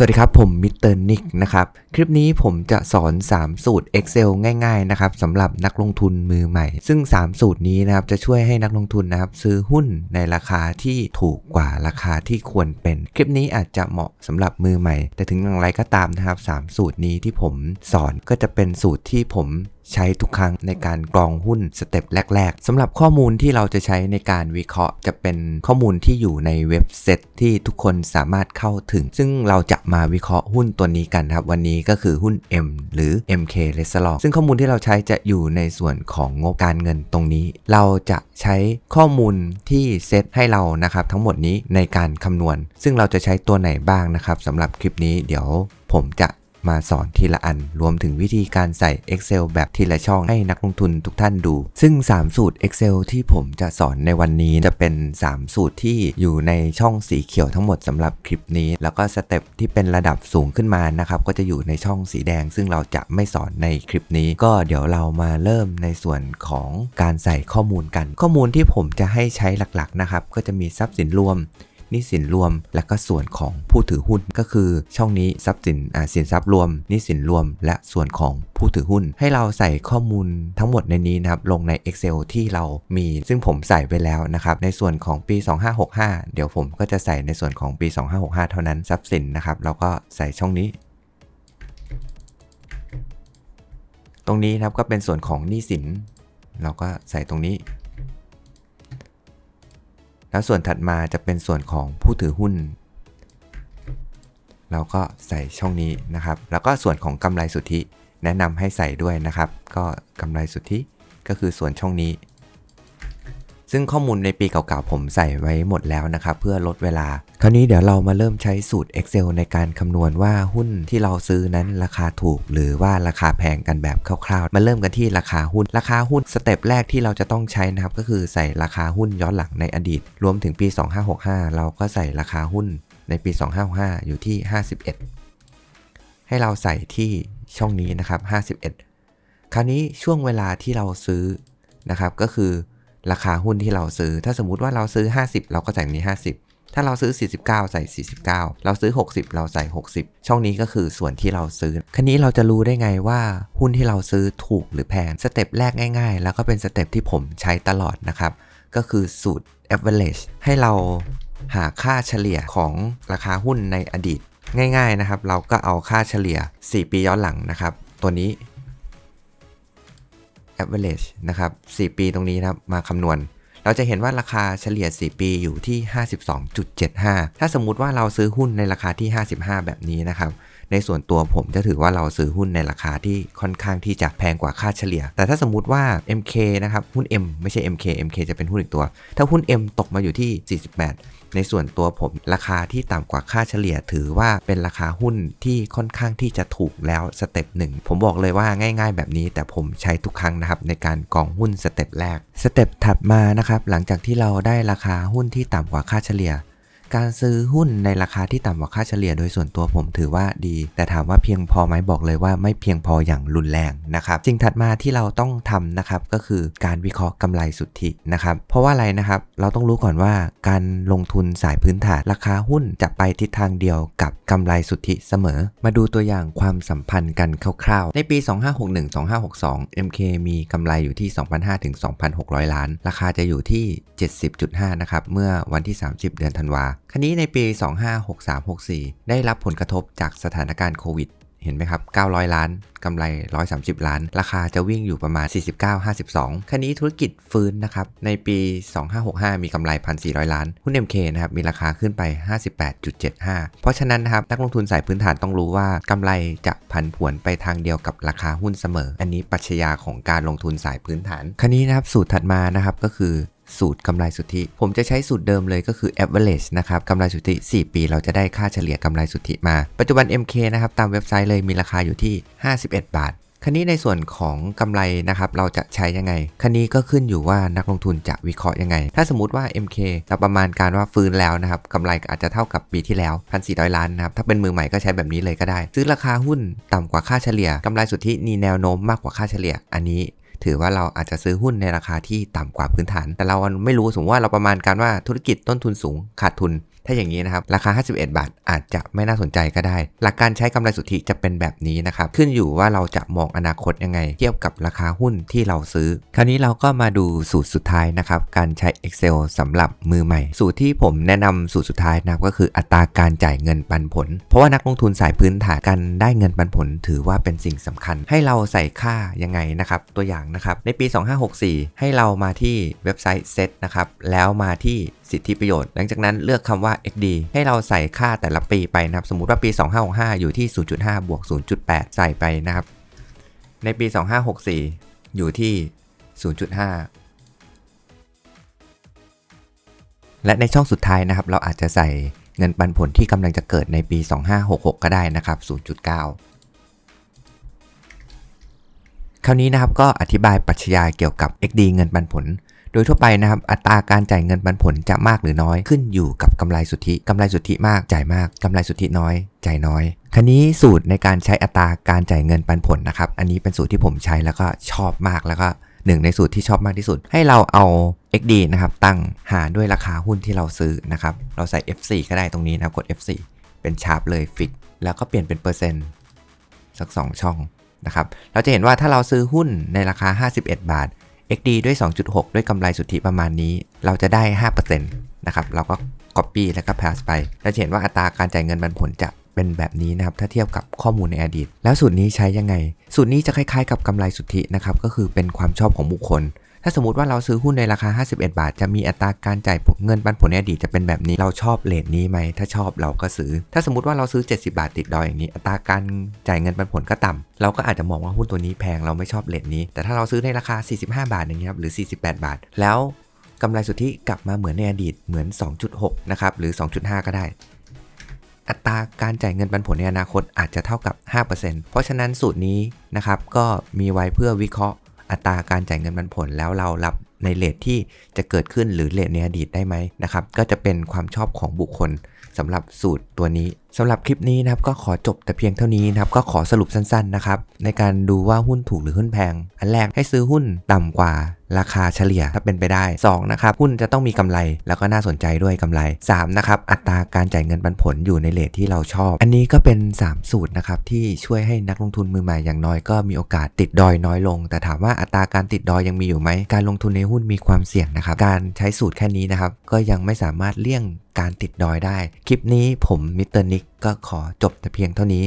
สวัสดีครับ ผมมิสเตอร์นิกนะครับ คลิปนี้ผมจะสอน 3 สูตร Excel ง่ายๆนะครับสำหรับนักลงทุนมือใหม่ ซึ่ง 3 สูตรนี้นะครับจะช่วยให้นักลงทุนนะครับซื้อหุ้นในราคาที่ถูกกว่าราคาที่ควรเป็น คลิปนี้อาจจะเหมาะสำหรับมือใหม่ แต่ถึงอย่างไรก็ตามนะครับ 3 สูตรนี้ที่ผมสอนก็จะเป็นสูตรที่ผม ใช้ทุกครั้งในการกรองหุ้นสเต็ปแรก ๆสำหรับข้อมูลที่เราจะใช้ในการวิเคราะห์ จะเป็นข้อมูลที่อยู่ในเว็บเซ็ตที่ทุกคนสามารถเข้าถึง ซึ่งเราจะมาวิเคราะห์หุ้นตัวนี้กันครับ วันนี้ก็คือหุ้น M หรือ MK r e s l o ซึ่งข้อมูลที่เราใช้จะอยู่ในส่วนของงบการเงินตรงนี้ เราจะใช้ข้อมูลที่เซตให้เรานะครับทั้งหมดนี้ในการคำนวณ ซึ่งเราจะใช้ตัวไหนบ้างนะครับสำหรับคลิปนี้เดี๋ยวผมจะ มาสอนทีละอัน รวมถึงวิธีการใส่ Excel แบบทีละช่องให้นักลงทุนทุกท่านดู ซึ่ง 3 สูตร Excel ที่ผมจะสอนในวันนี้จะเป็น 3 สูตรที่อยู่ในช่องสีเขียวทั้งหมดสำหรับคลิปนี้ แล้วก็สเต็ปที่เป็นระดับสูงขึ้นมานะครับก็จะอยู่ในช่องสีแดง ซึ่งเราจะไม่สอนในคลิปนี้ ก็เดี๋ยวเรามาเริ่มในส่วนของการใส่ข้อมูลกัน ข้อมูลที่ผมจะให้ใช้หลักๆนะครับก็จะมีทรัพย์สินรวม นี้สินรวม และก็ส่วนของผู้ถือหุ้นก็คือช่องนี้ทรัพย์สินอ่าสินทรัพย์รวมนี้สินรวม และส่วนของผู้ถือหุ้น ให้เราใส่ข้อมูลทั้งหมดในนี้นะครับลงใน Excel ที่เรามี ซึ่งผมใส่ไปแล้วนะครับในส่วนของปี 2565 เดี๋ยวผมก็จะใส่ในส่วนของปี 2565 เท่านั้นทรัพย์สินนะครับเราก็ใส่ช่องนี้ตรงนี้นะครับก็เป็นส่วนของหนี้สิน เราก็ใส่ตรงนี้ แล้วส่วนถัดมาจะเป็นส่วนของผู้ถือหุ้น เราก็ใส่ช่องนี้นะครับ แล้วก็ส่วนของกำไรสุทธิ แนะนำให้ใส่ด้วยนะครับ ก็กำไรสุทธิก็คือส่วนช่องนี้ ซึ่งข้อมูลในปีเก่าๆผมใส่ไว้หมดแล้วนะครับเพื่อลดเวลา คราวนี้เดี๋ยวเรามาเริ่มใช้สูตร Excel ในการคำนวณว่าหุ้นที่เราซื้อนั้นราคาถูก หรือว่าราคาแพงกันแบบคร่าวๆ มาเริ่มกันที่ราคาหุ้น ราคาหุ้นสเต็ปแรกที่เราจะต้องใช้นะครับก็คือใส่ราคาหุ้นย้อนหลังในอดีต รวมถึงปี 2565 เราก็ใส่ราคาหุ้นในปี 2565 อยู่ที่ 51 ให้เราใส่ที่ช่องนี้นะครับ 51 คราวนี้ช่วงเวลาที่เราซื้อนะครับก็คือ ราคาหุ้นที่เราซื้อ ถ้าสมมุติว่าเราซื้อ 50 เราก็ใส่นี้ 50 ถ้าเราซื้อ 49 ใส่ 49 เราซื้อ 60 เราใส่ 60 ช่องนี้ก็คือส่วนที่เราซื้อ คันนี้เราจะรู้ได้ไงว่าหุ้นที่เราซื้อถูกหรือแพง สเต็ปแรกง่าย ๆ แล้วก็เป็นสเต็ปที่ผมใช้ตลอดนะครับ ก็คือสูตร average ให้เราหาค่าเฉลี่ยของราคาหุ้นในอดีต ง่าย ๆนะครับ เราก็เอาค่าเฉลี่ย 4 ปีย้อนหลังนะครับ ตัวนี้ average นะครับ 4 ปีตรงนี้นะครับมาคำนวณ เราจะเห็นว่าราคาเฉลี่ย 4 ปีอยู่ที่ 52.75 ถ้าสมมุติว่าเราซื้อหุ้นในราคาที่ 55 แบบนี้นะครับในส่วนตัวผมจะถือว่าเราซื้อหุ้นในราคาที่ค่อนข้างที่จะแพงกว่าค่าเฉลี่ย แต่ถ้าสมมุติว่า MK นะครับ หุ้น M ไม่ใช่ MK MK จะเป็นหุ้นอีกตัว ถ้าหุ้น M ตกมาอยู่ที่ 48 ในส่วนตัวผมราคาที่ต่ำกว่าค่าเฉลี่ยถือว่าเป็นราคาหุ้นที่ค่อนข้างที่จะถูกแล้วสเต็ปหนึ่งผมบอกเลยว่าง่าย ๆ แบบนี้ แต่ผมใช้ทุกครั้งนะครับในการกองหุ้นสเต็ปแรกสเต็ปถัดมานะครับหลังจากที่เราได้ราคาหุ้นที่ต่ำกว่าค่าเฉลี่ย การซื้อหุ้นในราคาที่ต่ำกว่าค่าเฉลี่ยโดยส่วนตัวผมถือว่าดี แต่ถามว่าเพียงพอไหมบอกเลยว่าไม่เพียงพออย่างรุนแรงนะครับสิ่งถัดมาที่เราต้องทำนะครับก็คือการวิเคราะห์กำไรสุทธินะครับเพราะว่าอะไรนะครับเราต้องรู้ก่อนว่าการลงทุนสายพื้นฐานราคาหุ้นจะไปทิศทางเดียวกับกำไรสุทธิเสมอ มาดูตัวอย่างความสัมพันธ์กันคร่าวๆ ในปี 2561-2562 MK มีกำไรอยู่ที่ 2,500ถึง2,600 ล้าน ราคาจะอยู่ที่ 70.5 นะครับ เมื่อวันที่ 30 เดือนธันวาคราวนี้ในปี 2563-64 ได้รับผลกระทบจากสถานการณ์โควิด เห็นไหมครับ 900 ล้าน กำไร 130 ล้าน ราคาจะวิ่งอยู่ประมาณ 49-52คราวนี้ธุรกิจฟื้นนะครับ ในปี 2565 มีกำไร 1,400 ล้าน หุ้น MK นะครับ มีราคาขึ้นไป 58.75 เพราะฉะนั้นนะครับ นักลงทุนสายพื้นฐานต้องรู้ว่ากำไรจะผันผวนไปทางเดียวกับราคาหุ้นเสมอ อันนี้ปัจจัยาของการลงทุนสายพื้นฐานคราวนี้นะครับ สูตรถัดมานะครับ ก็คือ สูตรกำไรสุทธิ ผมจะใช้สูตรเดิมเลยก็คือ average นะครับกำไรสุทธิ 4 ปี เราจะได้ค่าเฉลี่ยกำไรสุทธิมา ปัจจุบัน MK นะครับตามเว็บไซต์เลยมีราคาอยู่ที่ 51 บาทคันนี้ในส่วนของกำไรนะครับเราจะใช้ยังไงคันนี้ก็ขึ้นอยู่ว่านักลงทุนจะวิเคราะห์ยังไง ถ้าสมมติว่า MK เราประมาณการว่าฟื้นแล้วนะครับกำไรอาจจะเท่ากับปีที่แล้ว 1,400 ล้านนะครับถ้าเป็นมือใหม่ก็ใช้แบบนี้เลยก็ได้ ซื้อราคาหุ้นต่ำกว่าค่าเฉลี่ยกำไรสุทธิมีแนวโน้มมากกว่าค่าเฉลี่ย อันนี้ ถือว่าเราอาจจะซื้อหุ้นในราคาที่ต่ำกว่าพื้นฐาน แต่เราไม่รู้สมมติว่าเราประมาณการว่าธุรกิจต้นทุนสูงขาดทุน ถ้าอย่างนี้นะครับราคา 51 บาท อาจจะไม่น่าสนใจก็ได้ หลักการใช้กำไรสุทธิจะเป็นแบบนี้นะครับขึ้นอยู่ว่าเราจะมองอนาคตยังไง เทียบกับราคาหุ้นที่เราซื้อ คราวนี้เราก็มาดูสูตรสุดท้ายนะครับการใช้ Excel สำหรับมือใหม่ สูตรที่ผมแนะนำสูตรสุดท้ายนะครับก็คืออัตราการจ่ายเงินปันผล เพราะว่านักลงทุนสายพื้นฐานการได้เงินปันผล ถือว่าเป็นสิ่งสำคัญ ให้เราใส่ค่ายังไงนะครับตัวอย่างนะครับในปี 2564 ให้เรามาที่เว็บไซต์ Set นะครับแล้วมาที่ สิทธิประโยชน์ หลังจากนั้นเลือกคำว่า XD ให้เราใส่ค่าแต่ละปีไปนะครับ สมมุติว่าปี 2565 อยู่ที่ 0.5 บวก 0.8 ใส่ไปนะครับ ในปี 2564 อยู่ที่ 0.5 และในช่องสุดท้ายนะครับ เราอาจจะใส่เงินปันผลที่กำลังจะเกิดในปี 2566 ก็ได้นะครับ 0.9คราวนี้นะครับก็อธิบายปรัชญาเกี่ยวกับ XD เงินปันผล โดยทั่วไปนะครับอัตราการจ่ายเงินปันผลจะมากหรือน้อยขึ้นอยู่กับกำไรสุทธิกำไรสุทธิมากจ่ายมากกำไรสุทธิน้อยจ่ายน้อยคราวนี้สูตรในการใช้อัตราการจ่ายเงินปันผลนะครับอันนี้เป็นสูตรที่ผมใช้แล้วก็ชอบมากแล้วก็หนึ่งในสูตรที่ชอบมากที่สุด ให้เราเอา XD นะครับตั้งหาด้วยราคาหุ้นที่เราซื้อนะครับเราใส่ F4 ก็ได้ตรงนี้นะกด F4 เป็นชาร์ปเลยฟิกแล้วก็เปลี่ยนเป็นเปอร์เซ็นต์สัก 2 ช่องนะครับ เราจะเห็นว่าถ้าเราซื้อหุ้นในราคา 51 บาท XD ด้วย 2.6 ด้วยกำไรสุทธิประมาณนี้ เราจะได้ 5%นะครับ เราก็ Copy แล้วก็ Pass ไปเราจะเห็นว่าอัตราการจ่ายเงินปันผลจะเป็นแบบนี้นะครับ ถ้าเทียบกับข้อมูลในอดีต แล้วสูตรนี้ใช้ยังไง สูตรนี้จะคล้ายๆ กับกำไรสุทธินะครับ ก็คือเป็นความชอบของบุคคล ถ้าสมมติว่าเราซื้อหุ้นในราคา 51 บาท จะมีอัตราการจ่ายเงินปันผลในอดีตจะเป็นแบบนี้ เราชอบเลทนี้ไหม ถ้าชอบเราก็ซื้อ ถ้าสมมติว่าเราซื้อ 70 บาทติดดอยอย่างนี้ อัตราการจ่ายเงินปันผลก็ต่ำเราก็อาจจะมองว่าหุ้นตัวนี้แพง เราไม่ชอบเลทนี้ แต่ถ้าเราซื้อในราคา 45 บาทอย่างเงี้ยครับ หรือ 48 บาท แล้วกำไรสุทธิกลับมาเหมือนในอดีต เหมือน 2.6 นะครับ หรือ 2.5 ก็ได้อัตราการจ่ายเงินปันผลในอนาคตอาจจะเท่ากับ 5%เพราะฉะนั้นสูตรนี้นะครับก็มีไว้เพื่อวิเคราะห์ อัตราการจ่ายเงินปันผลแล้วเรารับในเลทที่จะเกิดขึ้นหรือเลทในอดีตได้ไหมนะครับ ก็จะเป็นความชอบของบุคคลสำหรับสูตรตัวนี้ สำหรับคลิปนี้นะครับก็ขอจบแต่เพียงเท่านี้นะครับก็ขอสรุปสั้นๆนะครับในการดูว่าหุ้นถูกหรือหุ้นแพง อันแรกให้ซื้อหุ้นต่ำกว่าราคาเฉลี่ยถ้าเป็นไปได้ 2 นะครับ หุ้นจะต้องมีกำไรแล้วก็น่าสนใจด้วยกำไร 3 นะครับ อัตราการจ่ายเงินปันผลอยู่ในเลทที่เราชอบ อันนี้ก็เป็น 3 สูตรนะครับ ที่ช่วยให้นักลงทุนมือใหม่อย่างน้อยก็มีโอกาสติดดอยน้อยลง แต่ถามว่าอัตราการติดดอยยังมีอยู่ไหมการลงทุนในหุ้นมีความเสี่ยงนะครับการใช้สูตรแค่นี้นะครับก็ยังไม่สามารถเลี่ยง การติดดอยได้ คลิปนี้ผมมิสเตอร์นิกก็ขอจบแต่เพียงเท่านี้